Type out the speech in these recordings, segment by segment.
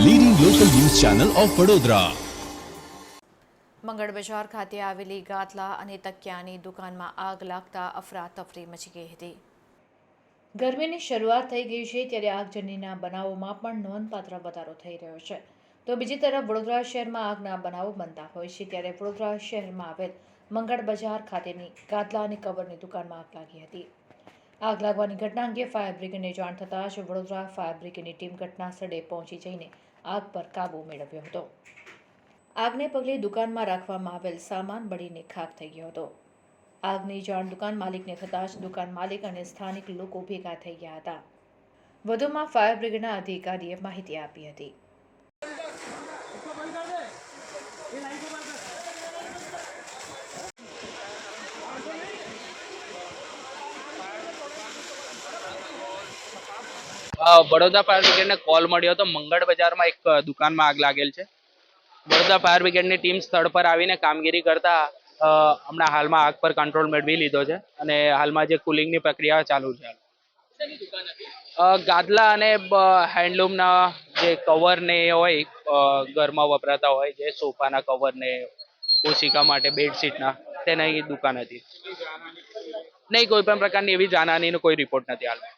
Channel of Vadodara Mangal Bazar ખાતે આવેલી ગાતલા અને તકિયાની દુકાનમાં આગ લાગતા અફરાતફરી મચી ગઈ હતી. ગરમીની શરૂઆત થઈ ગઈ છે ત્યારે આગજનીના બનાવોમાં પણ નોંધપાત્ર વધારો થઈ રહ્યો છે. તો બીજી તરફ વડોદરા શહેરમાં આગના બનાવો બનતા હોય છે ત્યારે વડોદરા શહેરમાં આવેલ મંગળ બજાર ખાતેની ગાદલા અને કવરની દુકાનમાં આગ લાગી હતી. આગ લાગવાની ઘટના અંગે ફાયર બ્રિગેડને જાણ થતાં જ વડોદરા ફાયર બ્રિગેડની ટીમ ઘટના સ્થળે પહોંચી જઈને આગ પર કાબૂ મેળવ્યો હતો. આગને પગલે દુકાનમાં રાખવામાં આવેલ સામાન બળીને ખાક થઈ ગયો હતો. આગની જાણ દુકાન માલિકને થતાં જ દુકાન માલિક અને સ્થાનિક લોકો ભેગા થઈ ગયા હતા. વધુમાં ફાયર બ્રિગેડના અધિકારીએ માહિતી આપી હતી. અ, ફાયર બ્રિગેડને કોલ મળ્યો હતો. મંગળ બજારમાં એક અ, દુકાનમાં આગ લાગેલ છે. બડોદરા ફાયર બ્રિગેડની ટીમ સ્થળ પર આવીને કામગીરી કરતા હમણાં હાલમાં આગ પર કંટ્રોલ મેળવી લીધો છે અને હાલમાં જે કુલિંગની પ્રક્રિયા ચાલુ છે. ગાદલા અને હેન્ડલૂમના જે કવર ને હોય ઘરમાં વપરાતા હોય જે સોફાના કવર ને ઓશિકા માટે બેડશીટના તેની દુકાન હતી. નહીં કોઈ પણ પ્રકારની એવી જાનહાનીનો કોઈ રિપોર્ટ નથી હાલમાં.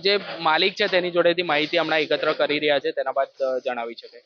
જે માલિક છે તેની જોડેથી માહિતી હમણાં એકત્ર કરી રહ્યા છે, તેના બાદ જણાવી શકે.